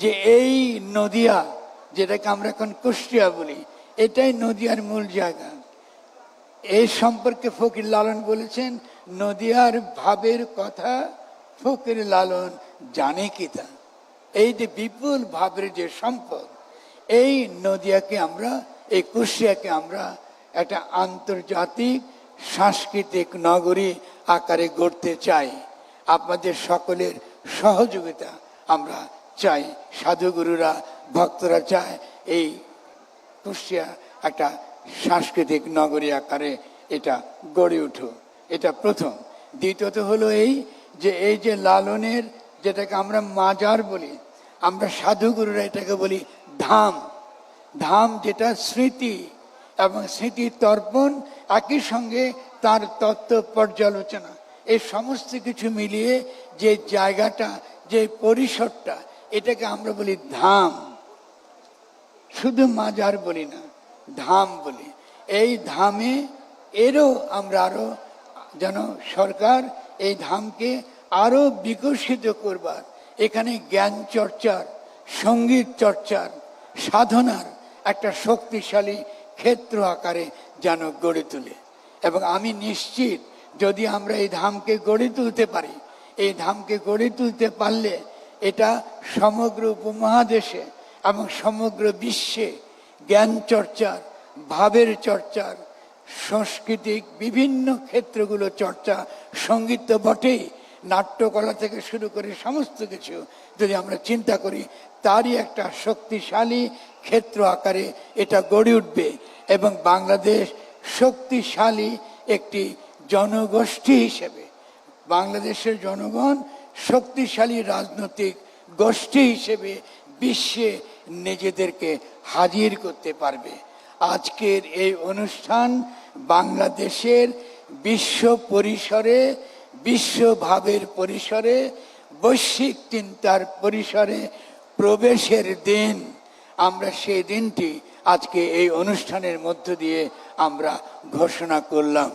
যে এই নদিয়া, যেটাকে আমরা এখন কুষ্টিয়া বলি, এটাই নদিয়ার মূল জায়গা। এই সম্পর্কে ফকির লালন বলেছেন, নদিয়ার ভাবের কথা ফকির লালন জানে কি তা? এই যে বিপুল ভাবের যে সম্পদ, এই নদিয়াকে আমরা, এই কুশিয়াকে আমরা একটা আন্তর্জাতিক, সাংস্কৃতিক নগরী আকারে গড়তে চাই। আপনাদের সকলের সহযোগিতা আমরা চাই, সাধুগুরুরা, ভক্তরা চায় এই কুষ্টিয়া একটা সাংস্কৃতিক নগরী আকারে এটা গড়ে উঠুক। এটা প্রথম। দ্বিতীয়ত হলো এই যে এই যে লালনের যেটাকে আমরা মাজার বলি, আমরা সাধুগুরুরা এটাকে বলি ধাম। ধাম যেটা স্মৃতি এবং স্মৃতি তর্পণ একই সঙ্গে তার তত্ত্ব পর্যালোচনা। এই সমস্ত কিছু মিলিয়ে যে জায়গাটা, যে পরিসরটা এটাকে আমরা বলি ধাম। শুধু মাজার বলি না, ধাম বলি। এই ধামে এরও আমরা আরও যেন সরকার এই ধামকে আরও বিকশিত করবার, এখানে জ্ঞান চর্চার, সংগীত চর্চার, সাধনার একটা শক্তিশালী ক্ষেত্র আকারে যেন গড়ে তোলে। এবং আমি নিশ্চিত, যদি আমরা এই ধামকে গড়ে তুলতে পারি, এই ধামকে গড়ে তুলতে পারলে এটা সমগ্র উপমহাদেশে এবং সমগ্র বিশ্বে জ্ঞান চর্চার, ভাবের চর্চার, সাংস্কৃতিক বিভিন্ন ক্ষেত্রগুলো চর্চা, সংগীত তো বটেই, নাট্যকলা থেকে শুরু করে সমস্ত কিছু যদি আমরা চিন্তা করি, তারই একটা শক্তিশালী ক্ষেত্র আকারে এটা গড়ে উঠবে এবং বাংলাদেশ শক্তিশালী একটি জনগোষ্ঠী হিসেবে, বাংলাদেশের জনগণ শক্তিশালী রাজনৈতিক গোষ্ঠী হিসেবে বিশ্বে নিজেদেরকে হাজির করতে পারবে। আজকের এই অনুষ্ঠান বাংলাদেশের বিশ্ব পরিসরে, বিশ্বভাবের পরিসরে, বৈশ্বিক চিন্তার পরিসরে প্রবেশের দিন। আমরা সেই দিনটি আজকে এই অনুষ্ঠানের মধ্য দিয়ে আমরা ঘোষণা করলাম।